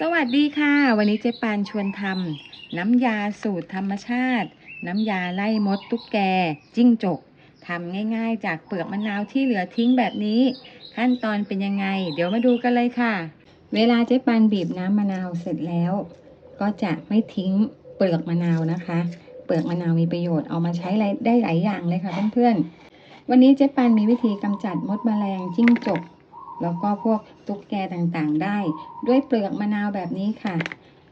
สวัสดีค่ะ วันนี้เจ๊ปานชวนทำน้ำยาสูตรธรรมชาติ น้ำยาไล่มดตุ๊กแก จิ้งจกทำง่ายๆ จากเปลือกมะนาวที่เหลือทิ้งแบบนี้ ขั้นตอนเป็นยังไง เดี๋ยวมาดูกันเลยค่ะ เวลาเจ๊ปานบีบน้ำมะนาวเสร็จแล้ว ก็จะไม่ทิ้งเปลือกมะนาวนะคะ เปลือกมะนาวมีประโยชน์เอามาใช้ได้หลายอย่างเลยค่ะเพื่อนๆวันนี้เจ๊ปานมีวิธีกำจัดมดแมลงจิ้งจก แล้วก็พวกตุ๊กแกต่างๆได้ ด้วยเปลือกมะนาวแบบนี้ค่ะ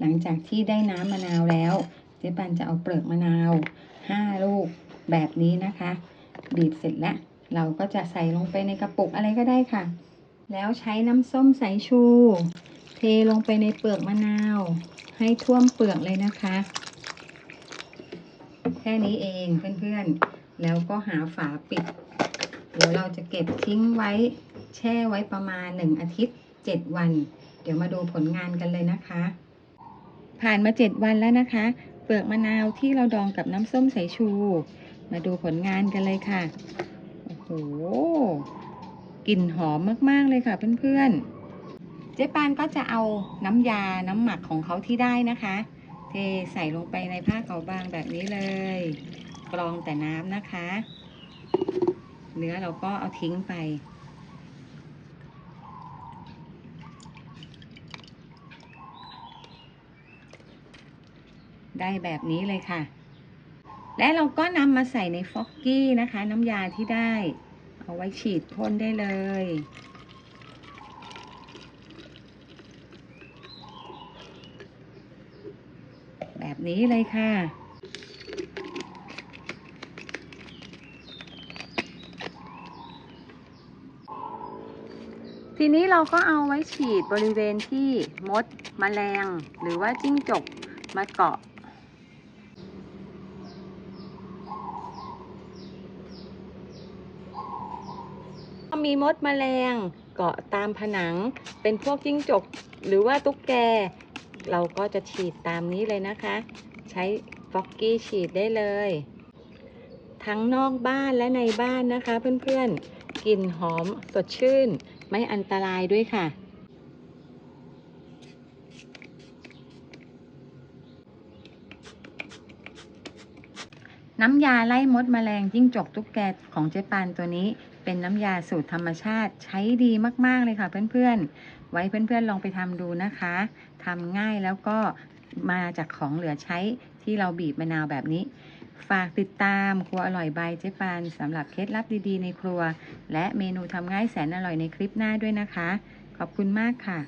หลังจากที่ได้น้ำมะนาวแล้วเจ๊ปันจะเอาเปลือกมะนาว5ลูกแบบนี้นะคะ บีบเสร็จแล้ว เราก็จะใส่ลงไปในกระปุกอะไรก็ได้ค่ะ แล้วใช้น้ำส้มสายชู เทลงไปในเปลือกมะนาว ให้ท่วมเปลือกเลยนะคะ แค่นี้เองเพื่อนๆ แล้วก็หาฝาปิด เดี๋ยวเราจะเก็บทิ้งไว้ แช่ไว้ประมาณ 1 อาทิตย์ 7 วัน เดี๋ยวมาดูผลงานกันเลยนะคะ ผ่านมา 7 วันแล้วนะคะ เปลือกมะนาวที่เราดองกับน้ำส้มสายชู มาดูผลงานกันเลยค่ะ โอ้โห กลิ่นหอมมากๆเลยค่ะเพื่อนๆ เจ๊ปานก็จะเอาน้ำยาน้ำหมักของเขาที่ได้นะคะ เทใส่ลงไปในผ้าขาวบางแบบนี้เลย กรองแต่น้ำนะคะ เนื้อเราก็เอาทิ้งไป ได้แบบนี้เลยค่ะ และเราก็นำมาใส่ในฟอกกี้นะคะ น้ำยาที่ได้ เอาไว้ฉีดพ่นได้เลย แบบนี้เลยค่ะทีนี้เราก็เอาไว้ฉีดบริเวณที่มดมแมลง หรือว่าจิ้งจกมาเกาะ มีมดมแมลงเกาะตามผนัง เป็นพวกจิ้งจกหรือว่าตุ๊กแก เราก็จะฉีดตามนี้เลยนะคะ ใช้ฟอกกี้ฉีดได้เลย ทั้งนอกบ้านและในบ้านนะคะเพื่อนๆกลิ่นหอมสดชื่น ไม่อันตรายด้วยค่ะ น้ำยาไล่มดแมลงจิ้งจกตุ๊กแกของเจ๊ปานตัวนี้ เป็นน้ำยาสูตรธรรมชาติใช้ดีมาก ๆ เลยค่ะเพื่อนๆ ไว้เพื่อนๆ ลองไปทำดูนะคะทำง่ายแล้วก็มาจากของเหลือใช้ที่เราบีบมะนาวแบบนี้ ฝากติดตามครัวอร่อยบายเจ๊ปานสำหรับเคล็ดลับดีๆ ในครัว และเมนูทำง่ายแสนอร่อยในคลิปหน้าด้วยนะคะ ขอบคุณมากค่ะ